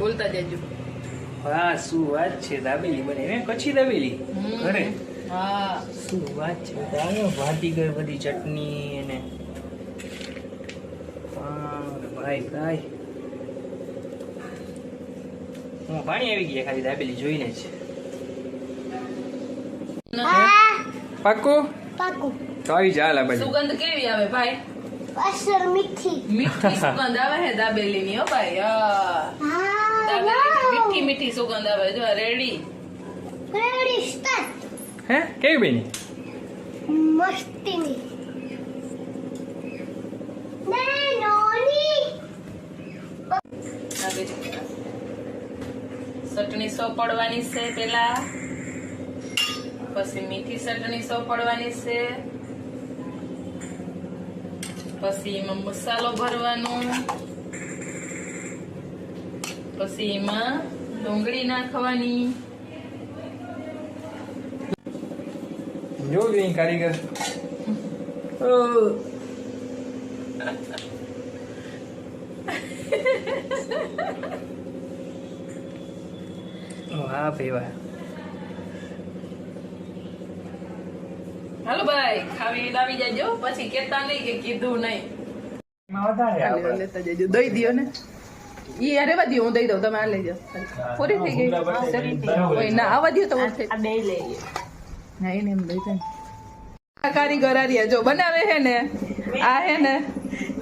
બોલતા જજો. હા શું વાત છે દાબેલી બને. હે કચ્છી દાબેલી? ઘરે? હા. શું વાત છે દાવે ભાતી ગઈ બધી ચટણી અને ભાઈ ભાઈ. હું પાણી આવી ગયા ખાલી દાબેલી જોઈને જ. પાકું પાકું તો આવી જા લા બાજુ. સુગંધ કેવી આવે ભાઈ? અસર મીઠી. મીઠી સુગંધ આવે હે દાબેલી ની હો ભાઈ હા. હા મીઠી મીઠી સુગંધ આવે જો રેડી. રેડી હે? કેવી બેની? મસ્તીની. ચટણી સો પડવાની છે પેલા. પછી મીઠી ચટણી સો પડવાની છે. પછી એમાં મસાલો ભરવાનો. પછી એમાં ડુંગળી નાખવાની. જો ગઈ કારીગર. વાહ ભાઈ વાહ. હાલો ભાઈ ખાવી લાવી જાજો. પછી કેતા નહીં કે કીધું નહીં. દઈ દ્યો ને. ઈ અરે બધી હું દઈ દઉં તમે આ લઈ જાઓ. પૂરી થઈ ગઈ. ઓય ના આ વધ્યું તો હું આ બે ના એને એમ લઈ જાય કારીગર આર્યા જો બનાવે હે ને? આ હે ને?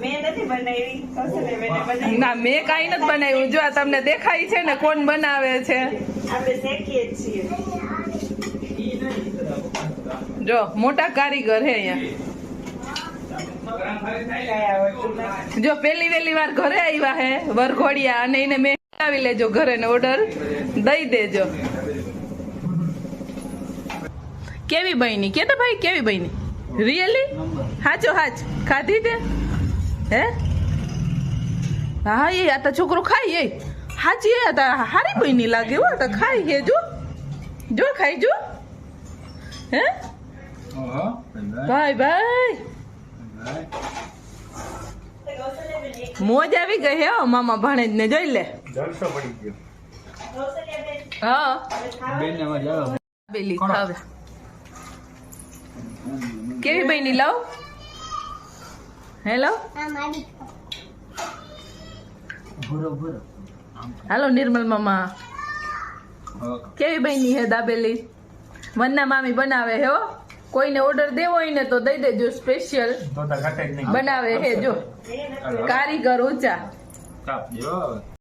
મેં નથી બનાવી. કૌશલ્ય ના મેં કાંઈ નથી બનાવ્યું. જો આ તમને દેખાય છે ને કોણ બનાવે છે. જ છીએ. જો મોટા કારીગર હે અહીંયા. જો પેલી વેલી વાર ઘરે આવ્યા હે વરઘોડિયા અને એને મેં આવી લેજો ઘરે ને ઓર્ડર દઈ દેજો. કેવી બની? કે ભાઈ કેવી બની? રિયલી હાચો હાચ. ખાધી તે? હે? હા એ આ તો છોકરો ખાઈ એ. હાચી એ હારી બની લાગે હો તો ખાઈ હે જો. જો ખાઈ જો. હે? ભાઈ ભાઈ. મોજ આવી ગઈ હે મામા ભાણેજ ને જોઈ લે. જલસો પડી ગયો. હા બેન આમાં જાઓ. બેલી ખાવે. કેવી બની લાવ? હેલો? હેલો ભૂરો. ભૂરો હાલો નિર્મલ મામા. કેવી બની હે દાબેલી? વન્ના મામી બનાવે હે હો. કોઈને ઓર્ડર દેવો હોય ને તો દઈ દેજો સ્પેશિયલ બનાવે હે જો. કારીગર ઊંચા.